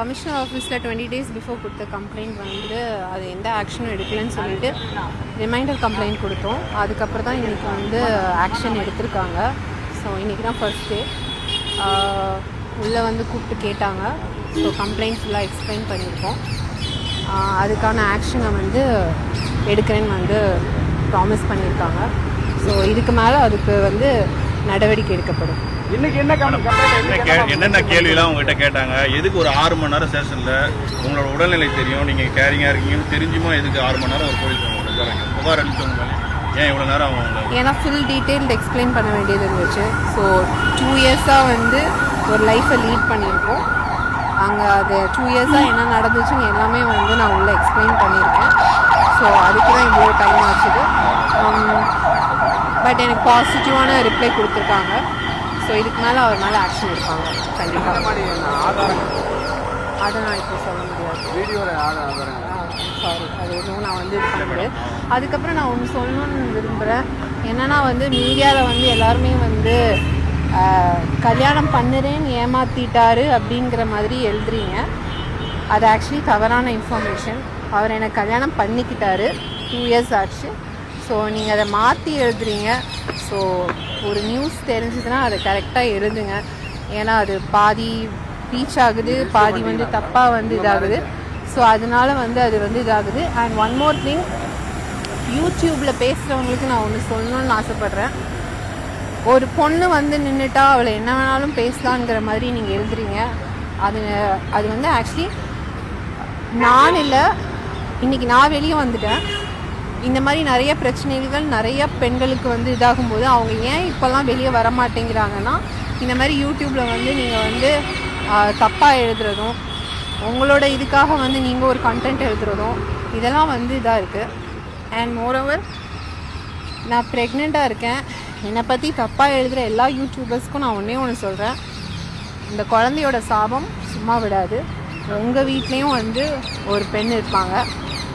Commissioner ஆஃபீஸில் twenty days before கொடுத்த complaint வந்து அது எந்த ஆக்ஷனும் எடுக்கலன்னு சொல்லிட்டு ரிமைண்டர் கம்ப்ளைண்ட் கொடுத்தோம். அதுக்கப்புறம் தான் இன்றைக்கி வந்து ஆக்ஷன் எடுத்திருக்காங்க. ஸோ இன்றைக்கி தான் ஃபர்ஸ்ட் டே உள்ளே வந்து கூப்பிட்டு கேட்டாங்க. ஸோ கம்ப்ளைண்ட் ஃபுல்லாக எக்ஸ்பிளைன் பண்ணியிருக்கோம். அதுக்கான ஆக்ஷனை வந்து எடுக்கிறேன்னு வந்து ப்ராமிஸ் பண்ணியிருக்காங்க. ஸோ இதுக்கு மேலே அதுக்கு வந்து நடவடிக்கை எடுக்கப்படும். என்னென்ன கேள்விலாம் உங்ககிட்ட கேட்டாங்க? எதுக்கு ஒரு ஆறு மணி நேரம் ஸ்டேஷனில் உங்களோட உடல்நிலை தெரியும்? நீங்கள் கேரிங்காக இருக்கீங்கன்னு தெரிஞ்சுமா எதுக்கு ஆறு மணி நேரம் ஒரு இருக்காங்க புகார் அளித்தவங்க மேலே. ஏன் இவ்வளோ நேரம் உங்களை ஏன்னா ஃபுல் டீட்டெயில் எக்ஸ்பிளைன் பண்ண வேண்டியது இருந்துச்சு. ஸோ டூ இயர்ஸாக வந்து ஒரு லைஃப்பை லீட் பண்ணியிருக்கோம். அங்கே அது டூ இயர்ஸாக என்ன நடந்துச்சுன்னு எல்லாமே வந்து நான் உள்ளே எக்ஸ்பிளைன் பண்ணியிருக்கேன். ஸோ அதுக்கு தான் இவ்வளோ டைம் ஆச்சுது பட் எனக்கு பாசிட்டிவான ரிப்ளை கொடுத்துருக்காங்க. ஸோ இதுக்கு மேலே அவர் மேலே ஆக்ஷன் எடுப்பாங்க. கண்டிப்பாக ஆதாரங்கள்? அதை நான் இப்போ சொல்ல முடியாது. ஆதாரங்கள்? சாரி அது எதுவும் நான் வந்து இது பண்ண முடியாது. அதுக்கப்புறம் நான் ஒன்று சொல்லணும்னு விரும்புகிறேன் என்னன்னா வந்து மீடியாவில் வந்து எல்லாருமே வந்து கல்யாணம் பண்ணுறேன்னு ஏமாத்திட்டாரு அப்படிங்கிற மாதிரி எழுதுறீங்க. அது ஆக்சுவலி தவறான இன்ஃபர்மேஷன் அவர் எனக்கு கல்யாணம் பண்ணிக்கிட்டாரு. டூ இயர்ஸ் ஆச்சு. ஸோ நீங்கள் அதை மாற்றி எழுதுறீங்க. ஸோ ஒரு நியூஸ் தெரிஞ்சதுன்னா அதை கரெக்டாக எழுதுங்க. ஏன்னா அது பாதி ரீச் ஆகுது பாதி வந்து தப்பாக வந்து இதாகுது. ஸோ அதனால வந்து அது வந்து இதாகுது. அண்ட் ஒன் மோர் திங் யூடியூப்பில் பேசுகிறவங்களுக்கு நான் ஒன்று சொல்லணும்னு ஆசைப்பட்றேன். ஒரு பொண்ணு வந்து நின்றுட்டா அவளை என்ன வேணாலும் பேசலாங்கிற மாதிரி நீங்கள் எழுதுறீங்க. அது அது வந்து ஆக்சுவலி நான் இல்லை இன்னைக்கு நான் வெளியே வந்துட்டேன். இந்த மாதிரி நிறைய பிரச்சனைகள் நிறைய பெண்களுக்கு வந்து இதாகும்போது அவங்க ஏன் இப்போல்லாம் வெளியே வர மாட்டேங்கிறாங்கன்னா இந்த மாதிரி யூடியூப்பில் வந்து நீங்கள் வந்து தப்பாக எழுதுறதும் உங்களோட இதுக்காக வந்து நீங்கள் ஒரு கண்டென்ட் எழுதுறதும் இதெல்லாம் வந்து இதாக இருக்குது அண்ட் மோரோவர் நான் ப்ரெக்னெண்ட்டாக இருக்கேன். என்னை பற்றி தப்பாக எழுதுகிற எல்லா யூடியூபர்ஸ்க்கும் நான் ஒன்றே ஒன்று சொல்கிறேன் இந்த குழந்தையோட சாபம் சும்மா விடாது. உங்கள் வீட்லேயும் வந்து ஒரு பெண் இருப்பாங்க.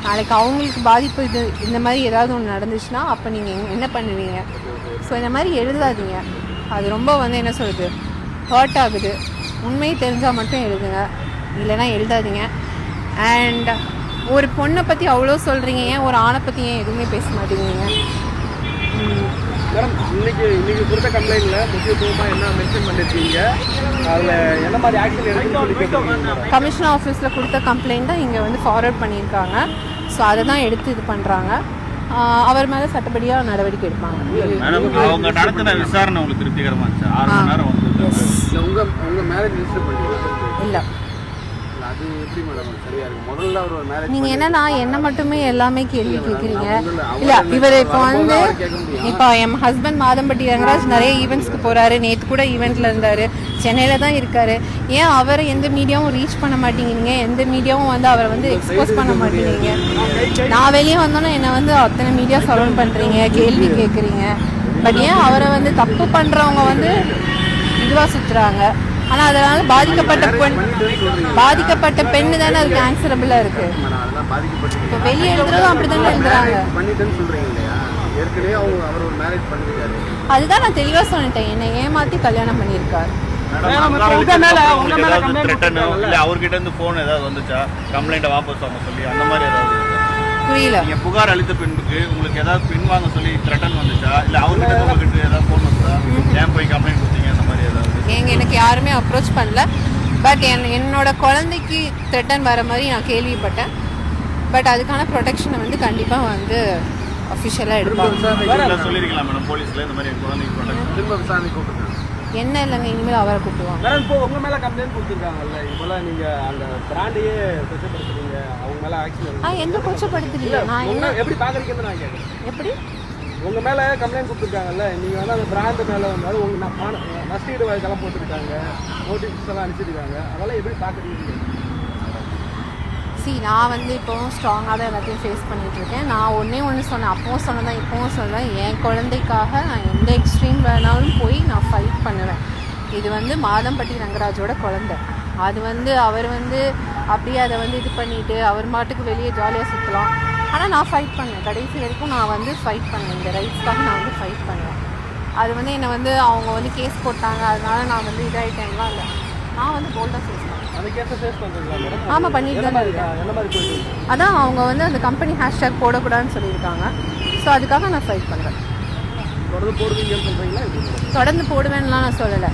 நாளைக்கு அவங்களுக்கு பாதிப்பு இது இந்த மாதிரி ஏதாவது ஒன்று நடந்துச்சுன்னா அப்போ நீங்கள் என்ன பண்ணுவீங்க? ஸோ இந்த மாதிரி எழுதாதீங்க. அது ரொம்ப வந்து என்ன சொல்கிறது ஹர்ட் ஆகுது. உண்மை தெரிஞ்சால் மட்டும் எழுதுங்க. இல்லைன்னா எழுதாதீங்க. அண்ட் ஒரு பொண்ணை பற்றி அவ்வளோ சொல்கிறீங்க ஏன் ஒரு ஆணை பற்றி ஏன் எதுவுமே பேச மாட்டேங்கிறீங்க? மேடம் இன்னைக்கு இன்னைக்கு கொடுத்த கம்ப்ளைண்ட்ல முக்கியத்துவமா என்ன மென்ஷன் பண்ணிருக்கீங்க? அதுல என்ன மாதிரி ஆக்ஷன் எடுக்கணும்னு சொல்லி கேட்டிருக்கீங்க? கமிஷனர் ஆஃபீஸில் கொடுத்த கம்ப்ளைண்ட் தான் இங்கே வந்து ஃபார்வர்ட் பண்ணியிருக்காங்க. ஸோ அதை தான் எடுத்து இது பண்ணுறாங்க அவர் மேலே சட்டப்படியாக நடவடிக்கை எடுப்பாங்க. மேடம் அவங்க நடத்தின விசாரணை உங்களுக்கு திருப்திகரமா இருந்துச்சு? ஆறு மணி நேரம் வந்து இல்ல உங்க உங்க மேரேஜ் ரிஜிஸ்டர் பண்ணிருக்கீங்க இல்லை அது எப்படி மேடம் சரியா இருக்கு. முதல்ல அவர் ஒரு மேரேஜ் நீங்கள் என்னன்னா என்ன மட்டுமே எல்லாமே கேள்வி கேட்குறீங்க இல்லை இவர் இப்போ வந்து இப்போ என் ஹஸ்பண்ட் மாதம்பட்டி ரங்கராஜ் நிறைய ஈவெண்ட்ஸ்க்கு போகிறாரு நேற்று கூட ஈவெண்ட்டில் இருந்தார். சென்னையில் தான் இருக்காரு. ஏன் அவரை எந்த மீடியாவும் ரீச் பண்ண மாட்டேங்கிறீங்க? எந்த மீடியாவும் வந்து அவரை வந்து எக்ஸ்போஸ் பண்ண மாட்டேங்கிறீங்க? நான் வெளியே வந்தோன்னே என்னை வந்து அத்தனை மீடியா சரௌண்ட் பண்ணுறீங்க கேள்வி கேட்குறீங்க பட் ஏன் அவரை வந்து தப்பு பண்ணுறவங்க வந்து இதுவாக சுற்றுறாங்க ஆனால் அதனால் பாதிக்கப்பட்ட பெண் பாதிக்கப்பட்ட பெண்ணு தானே அதுக்கு ஆன்சரபிளாக இருக்குது பாதிக்கப்பட்டிருக்கீங்க இப்போ வெளியே எழுதுறதும் அப்படி தானே எழுதுறாங்க. அவங்க அதுதான் நான் தெளிவாக சொல்லிட்டேன். என்னை ஏமாற்றி கல்யாணம் பண்ணியிருக்காரு. த்ரெட்டன் இல்லை அவர்கிட்ட இருந்து ஃபோன் ஏதாவது வந்துச்சா? கம்ப்ளைண்ட்டை வாபஸ் வாங்க சொல்லி அந்த மாதிரி ஏதாவது இருக்கா? புரியல. நீங்க புகார் அளித்த பின்புக்கு உங்களுக்கு ஏதாவது பின் வாங்க சொல்லி த்ரெட்டன் வந்துச்சா? இல்ல அவர்கிட்ட உங்ககிட்ட ஏதாவது ஃபோன் வந்துச்சா ஏன் போய் கம்ப்ளைண்ட் கொடுத்தீங்க அந்த மாதிரி ஏதாவது எங்க எனக்கு யாருமே அப்ரோச் பண்ணல. பட் என் என்னோட குழந்தைக்கு த்ரெட்டன் வர மாதிரி நான் கேள்விப்பட்டேன். பட் அதுக்கான ப்ரொடெக்ஷனை வந்து கண்டிப்பாக வந்து அஃபிஷியலாக எடுப்பாங்க. என்ன இல்லைங்க இனிமேல் அவரை கூப்பிடுவாங்க. இப்போ உங்க மேல கம்ப்ளைண்ட் கொடுத்துருக்காங்கல்ல இது போல நீங்க அந்த பிராண்டையே கொச்சப்படுத்துறீங்க அவங்க மேல ஆக்ஷன் ஆ எந்த கொச்சப்படுத்துறீங்க? நான் என்ன எப்படி பாக்குறீங்கன்னு நான் கேட்கறேன் எப்படி? உங்க மேல கம்ப்ளைண்ட் கொடுத்துருக்காங்கல்ல நீங்க வந்து அந்த பிராண்ட் மேல வந்தாலும் அது உங்க நஷ்டீடு வாய்க்கெல்லாம் வழக்கெல்லாம் போட்டுருக்காங்க நோட்டீஸ் எல்லாம் அனுப்பிச்சிருக்காங்க. அதெல்லாம் எப்படி பாக்குறீங்க சி நான் வந்து இப்போவும் ஸ்ட்ராங்காக தான் எல்லாத்தையும் ஃபேஸ் பண்ணிகிட்ருக்கேன் இருக்கேன். நான் ஒன்றே ஒன்று சொன்னேன். அப்பவும் சொன்னதான் இப்போவும் சொன்னேன் என் குழந்தைக்காக நான் எந்த எக்ஸ்ட்ரீம் வேணாலும் போய் நான் ஃபைட் பண்ணுவேன். இது வந்து மாதம்பட்டி ரங்கராஜோட குழந்தை. அது வந்து அவர் வந்து அப்படியே அதை வந்து இது பண்ணிவிட்டு அவர் மாட்டுக்கு வெளியே ஜாலியாக சுற்றலாம் ஆனால் நான் ஃபைட் பண்ணேன். கடைசி வரைக்கும் நான் வந்து ஃபைட் பண்ணேன். இந்த ரைட்ஸ்க்காக நான் வந்து ஃபைட் பண்ணுவேன் அது வந்து என்னை வந்து அவங்க வந்து கேஸ் போட்டாங்க. அதனால நான் வந்து இதாகிட்டேன்லாம் இல்லை. நான் வந்து போல்டாக ஃபேஸ் பண்ணேன். ஆமாம் பண்ணிட்டு தான்? அதான் அவங்க வந்து அந்த கம்பெனி ஹேஷ்டேக் போடக்கூடாதுன்னு சொல்லியிருக்காங்க. ஸோ அதுக்காக நான் ஃபைட் பண்ணுறேன்? தொடர்ந்து போடுவேன்லாம் நான் சொல்லலை.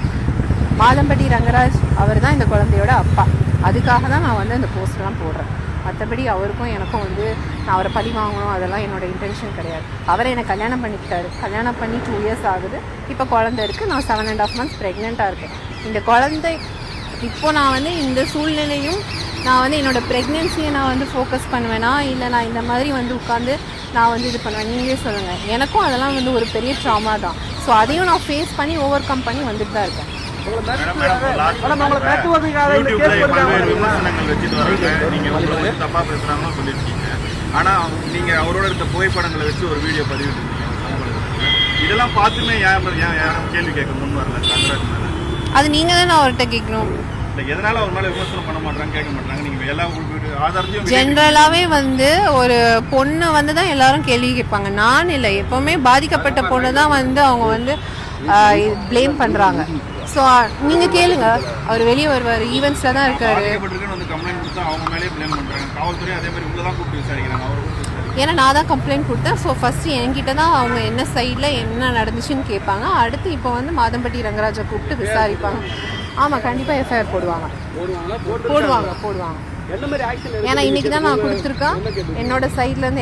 மாதம்பட்டி ரங்கராஜ் அவர் தான் இந்த குழந்தையோட அப்பா. அதுக்காக தான் நான் வந்து அந்த போஸ்ட்லாம் போடுறேன். மற்றபடி அவருக்கும் எனக்கும் வந்து நான் அவரை பழி வாங்கணும் அதெல்லாம் என்னோட இன்டென்ஷன் கிடையாது. அவரை என்னை கல்யாணம் பண்ணிக்கிட்டாரு. கல்யாணம் பண்ணி டூ இயர்ஸ் ஆகுது. இப்போ குழந்தை இருக்குது நான் செவன் அண்ட் ஆஃப் மந்த்ஸ் ப்ரெக்னெண்ட்டாக இருக்கேன். இந்த குழந்தை இப்போது நான் வந்து இந்த சூழ்நிலையும் நான் வந்து என்னோட ப்ரெக்னென்சியை நான் வந்து ஃபோக்கஸ் பண்ணுவேனா இல்லை நான் இந்த மாதிரி வந்து உட்காந்து நான் வந்து இது பண்ணுவேன்? நீங்களே சொல்லுங்கள் எனக்கும் அதெல்லாம் வந்து ஒரு பெரிய ட்ராமா தான். ஸோ அதையும் நான் ஃபேஸ் பண்ணி ஓவர் கம் பண்ணி வந்துட்டு தான் இருக்கேன். மேடம், உங்களை போடுறாங்க விமர்சனங்கள் வச்சுட்டு வராங்க நீங்க உங்களை பத்தி தப்பா பேசுறாங்கன்னு சொல்லியிருக்கீங்க. ஆனா நீங்க அவரோட புகைப்படங்களை வச்சு ஒரு வீடியோ பதிவிட்டு இதெல்லாம் பார்த்துமே யாரும் கேள்வி கேட்க முன் வரல தங்கராஜ் மேல. அது நீங்கள் தான் அவர்கிட்ட கேட்கணும். எதனால அவர் மேல விமர்சனம் பண்ண மாட்டாங்க கேட்க மாட்டாங்க நீங்க எல்லா ஆதாரத்தையும் ஜென்ரலாகவே வந்து ஒரு பொண்ணு வந்து தான் எல்லாரும் கேள்வி கேட்பாங்க. நான் இல்லை எப்போவுமே பாதிக்கப்பட்ட பொண்ணு தான் வந்து அவங்க வந்து ப்ளேம் பண்ணுறாங்க ஸோ நீங்கள் கேளுங்க. அவர் வெளியே வருவார் ஈவெண்ட்ஸில் தான் இருக்காரு. ஏன்னா நான் தான் கம்ப்ளைண்ட் கொடுத்தேன். ஸோ ஃபஸ்ட்டு என்கிட்ட தான் அவங்க என்ன சைடில் என்ன நடந்துச்சுன்னு கேட்பாங்க. அடுத்து இப்போ வந்து மாதம்பட்டி ரங்கராஜை கூப்பிட்டு விசாரிப்பாங்க. ஆமாம் கண்டிப்பாக எஃப்ஐஆர் போடுவாங்க. போடுவாங்க போடுவாங்க. என்ன மாதிரி ஆக்ஷன் ஏன்னா இன்னைக்கு தான் நான் கொடுத்துருக்கேன். என்னோட சைட்லேருந்து